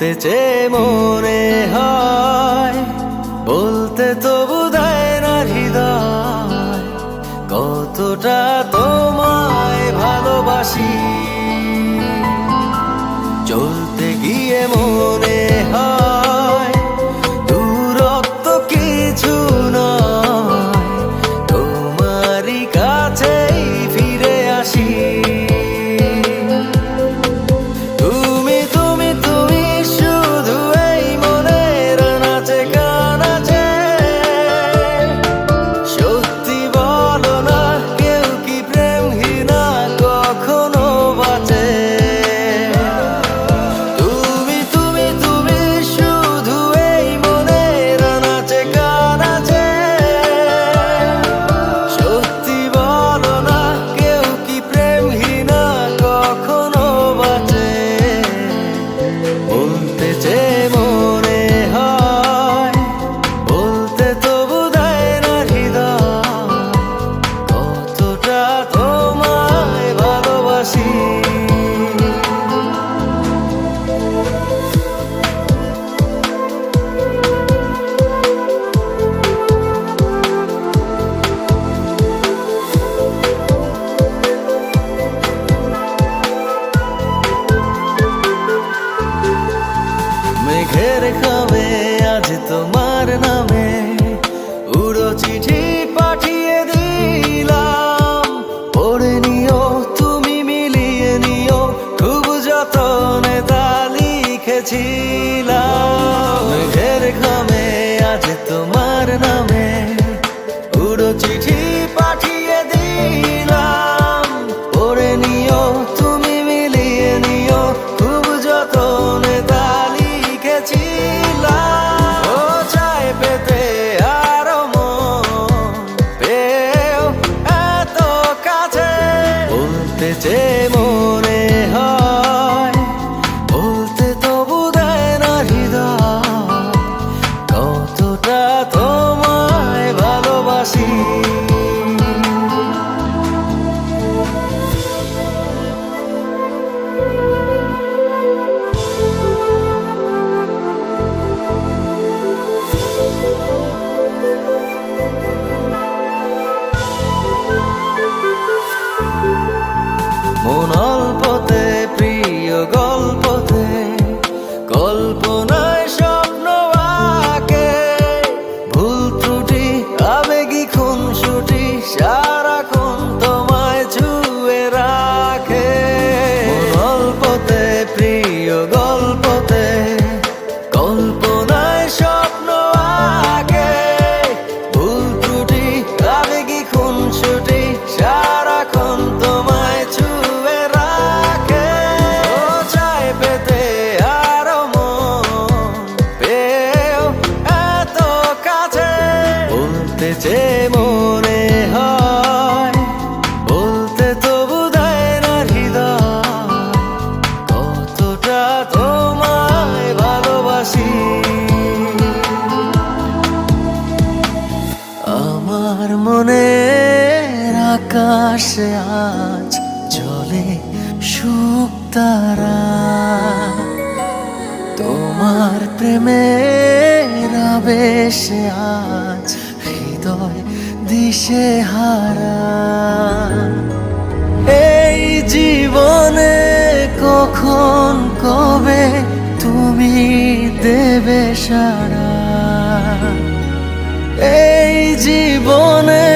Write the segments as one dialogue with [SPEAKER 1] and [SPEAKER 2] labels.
[SPEAKER 1] হতে চেয়ে মরে ছাড়া এই জীবনে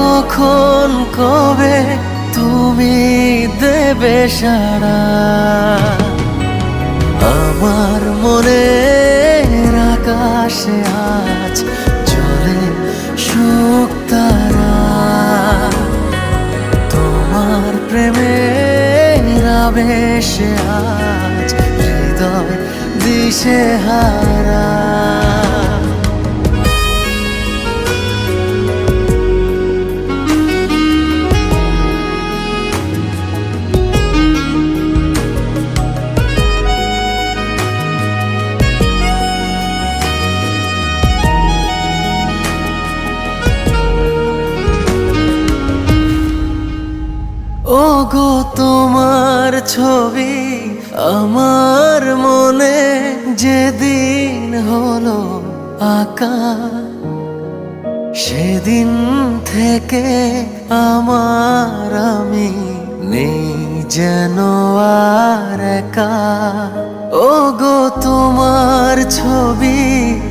[SPEAKER 1] কখন কবে তুমি দেবে সারা আমার মনে আকাশে আজ চলে সুখ তারা। তোমার প্রেমের আবেশে আজ দিশেহারা গো তোমার ছবি আমার মনে যেদিন হলো আকা সেদিন থেকে আমার আমি নেই যেন আর একা। ও গো তোমার ছবি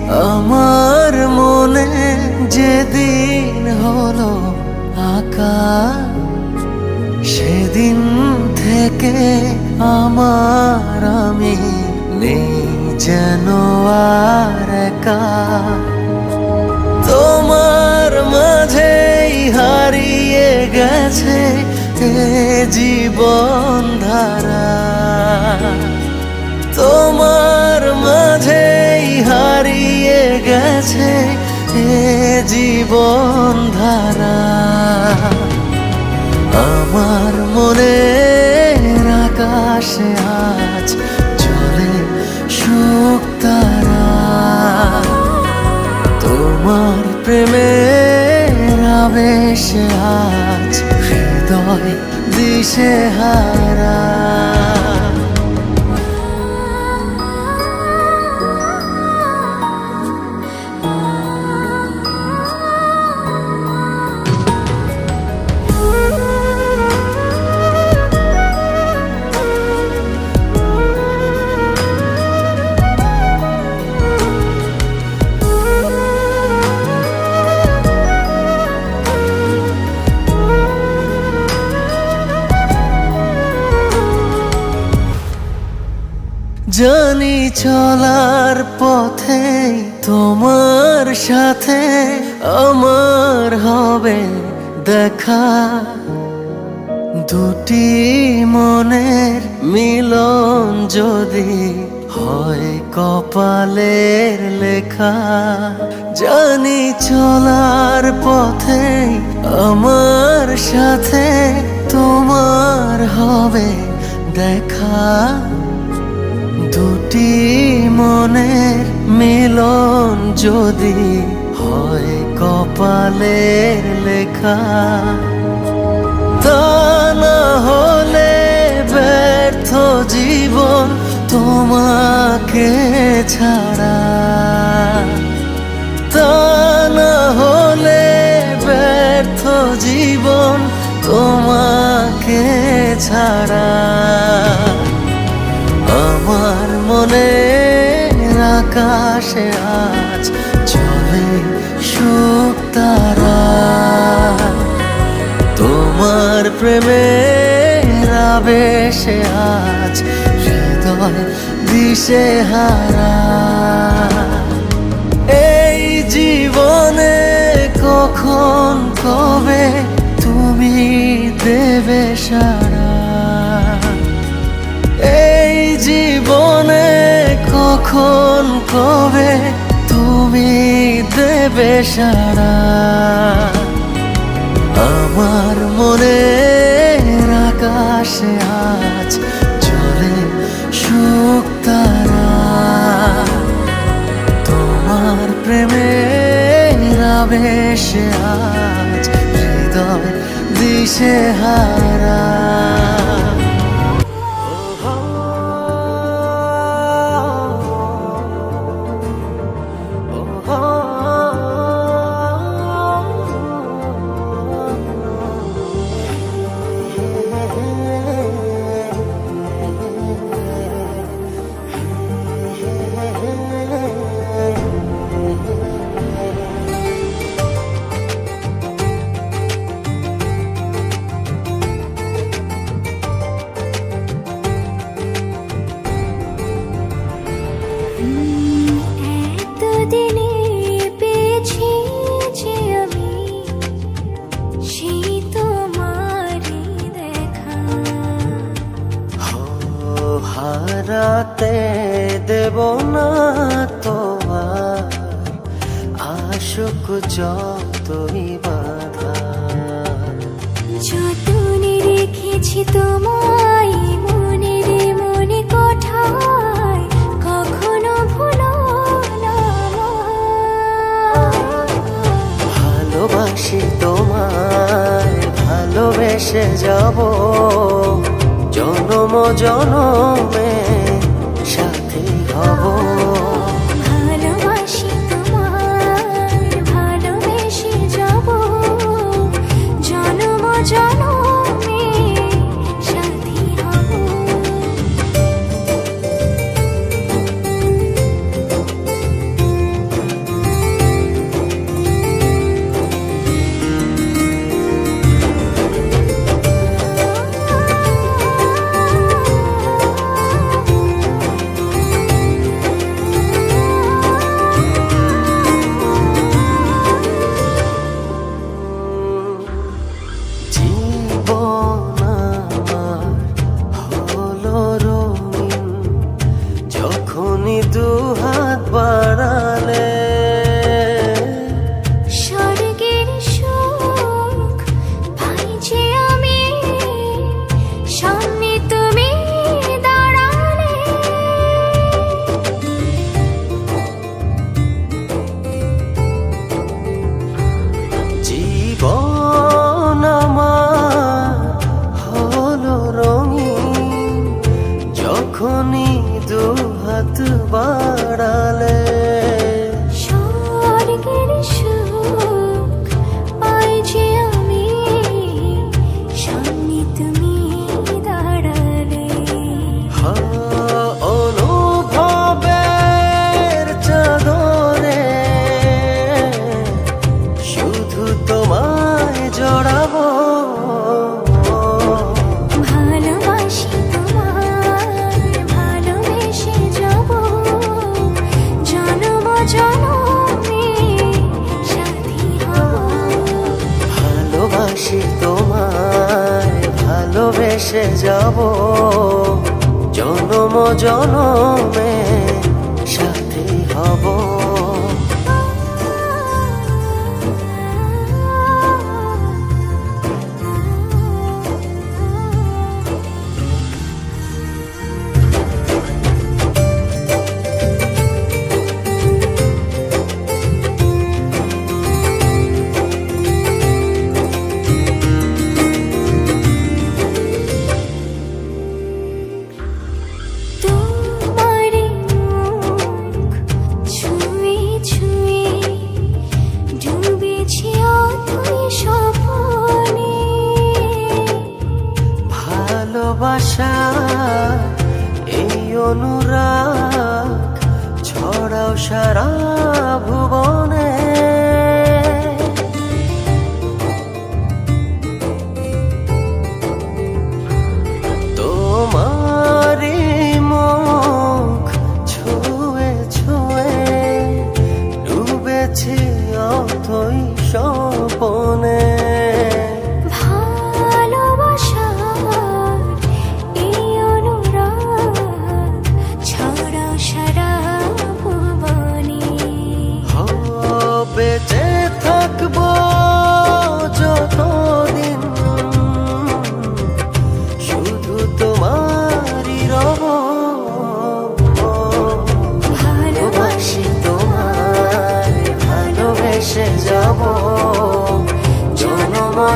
[SPEAKER 1] আমার মনে যেদিন হলো আকা সেদিন থেকে আমার আমি নেই যেন আর একা। তোমার মাঝেই হারিয়ে গেছে জীবন ধারা। তোমার মাঝেই হারিয়ে গেছে জীবন ধারা। আমার মনে আকাশে আজ তোমার প্রেমের আবেশে আজ হৃদয় দিশে হারা। জানি চলার পথে তোমার সাথে আমার হবে দেখা। দুটি মনের মিলন যদি হয় কপালের লেখা। জানি চলার পথে আমার সাথে তোমার হবে দেখা। দুটি মনের মিলন যদি হয় কপালের লেখা, তা না হলে ব্যর্থ জীবন তোমাকে ছাড়া। তা না হলে ব্যর্থ জীবন তোমাকে ছাড়া। আকাশে আজ চলে সুখ তারা। তোমার প্রেমে আবেশে আজ হৃদয় দিশে হারা। এই জীবনে কখন, কবে তুমি দেবে সারা? এই জীবনে কখন কবে তুমি দেবে সারা আমার মনে আকাশে আজ চলে সুখ তারা। তোমার প্রেমের আবেশে আজ হৃদয় দিশে হারা। জনমে সাথী হব।
[SPEAKER 2] ভালোবাসি তোমায় ভালোবেসে যাব। জনম জনমে স্বপনে
[SPEAKER 1] ভালোবাসা এই অনুরাগ ছড়াও সারা ভুবনে।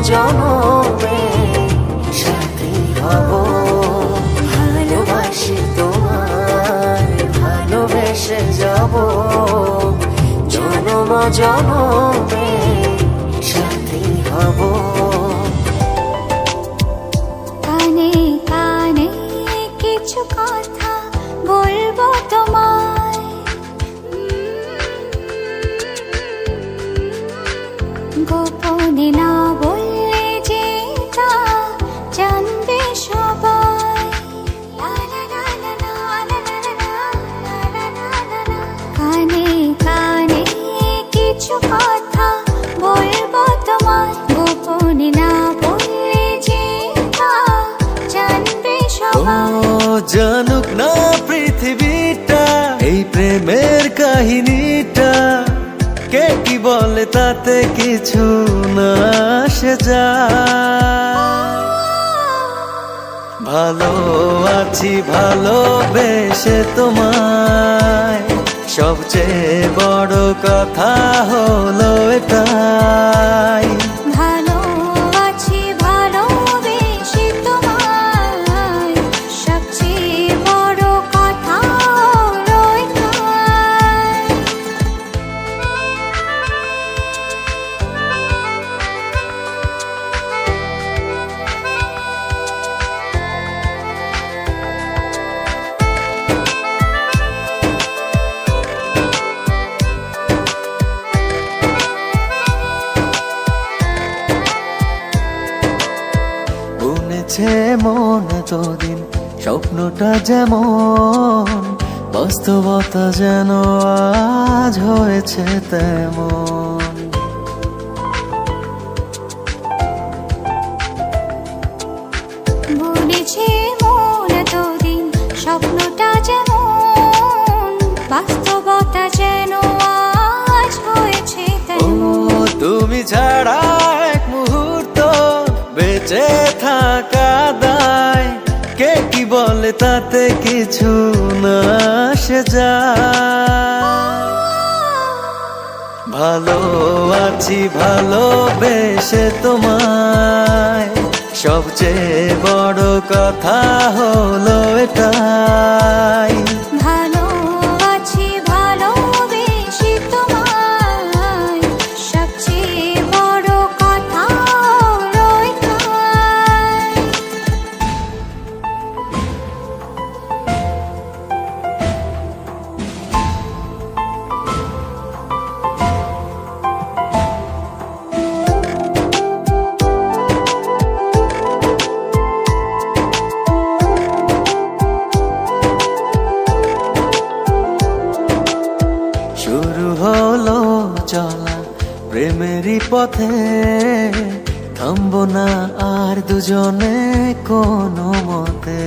[SPEAKER 1] জনমে সাথী হব। ভালোবাসি তোমার ভালোবেসে যাব। জনম জনমে
[SPEAKER 2] কিছু না সে যা।
[SPEAKER 1] ভালো আছি ভালোবেসে তোমায়। সবচেয়ে বড় কথা হলো এটাই। কতদিন স্বপ্নটা যেমন বাস্তবতা যেন আজ হয়েছে তেমন।
[SPEAKER 2] বলেছে মন এতদিন স্বপ্নটা যেমন বাস্তবতা যেন আজ হয়েছে তেমন।
[SPEAKER 1] তুমি ছাড়া এক মুহূর্ত বেঁচে থাকা বলে তাতে কিছু না সে যায় ভালো আছি, ভালোবেসে তোমায়। সবচেয়ে বড় কথা হলো এটাই। থামবো না আর দুজনে কোনো মতে।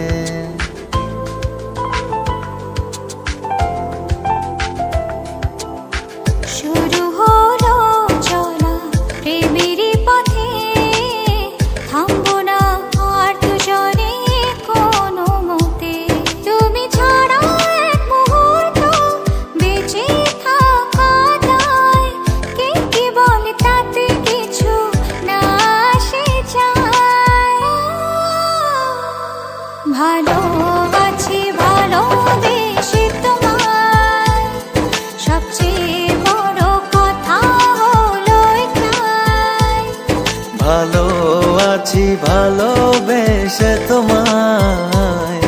[SPEAKER 2] ভালোবেসে তোমায়।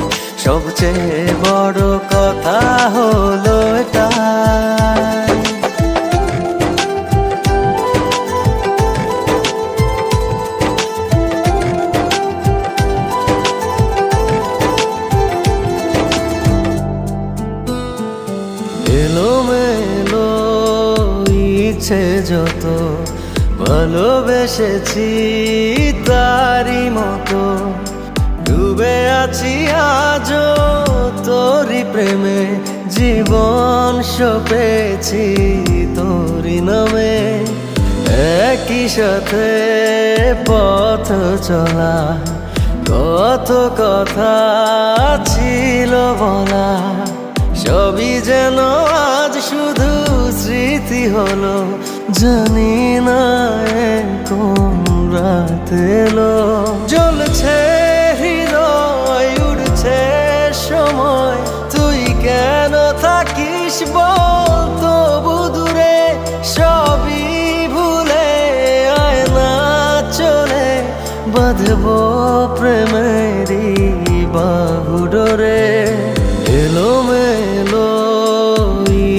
[SPEAKER 2] সবচেয়ে বড় কথা হলো এটাই।
[SPEAKER 1] এলো মেলো ইচ্ছে যত ভালোবেসেছি। সপেছি তোরি নামে। একই সাথে পথ চলা, কত কথা ছিল বলা, সবই যেন আজ শুধু স্মৃতি হলো। জানি না কোন রাত এলো। জ্বলছে হৃদয়, উড়ছে সময় থাকিস বল, তবু দূরে সবই ভুলে আয় না চলে। বাঁধব প্রেমেরই বাহুডোরে এলো মেলো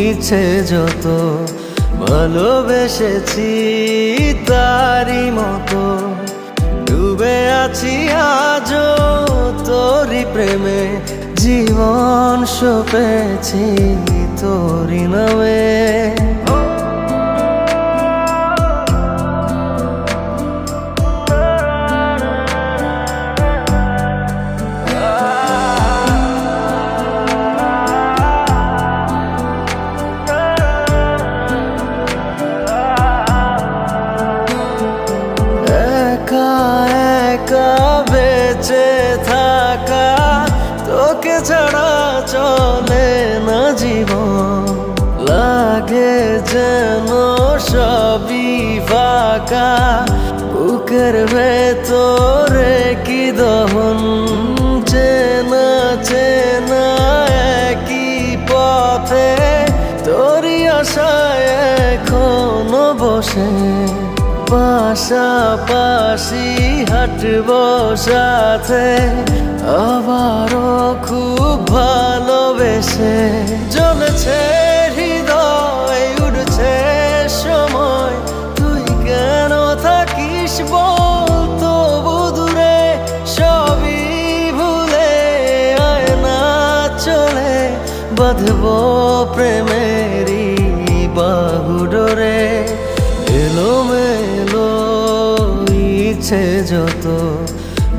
[SPEAKER 1] ইচ্ছে যত ভালোবেসেছি তারি মতো। ডুবে আছি আজও তোরি প্রেমে, জীবন সপেছি। তোরি নামে বেঁচে থাকা তোকে ছাড়া চলে জীবন লাগে যেন সবই ফাঁকা। বুকের ভেতরে কি দহন? চেনা চেনা একই পথে। তোরই আশায় এখনও বসে। পাশাপাশি হাঁটব সাথে। আবারও খুব ভালোবেসে জ্বলছে হৃদয় উঠছে সময়। তুই কেন থাকিস বলতো বুদুরে সবই ভুলে আয় না চলে। বাঁধব প্রেমেরি বাহুডোরে এলো মেলো ইচ্ছে যত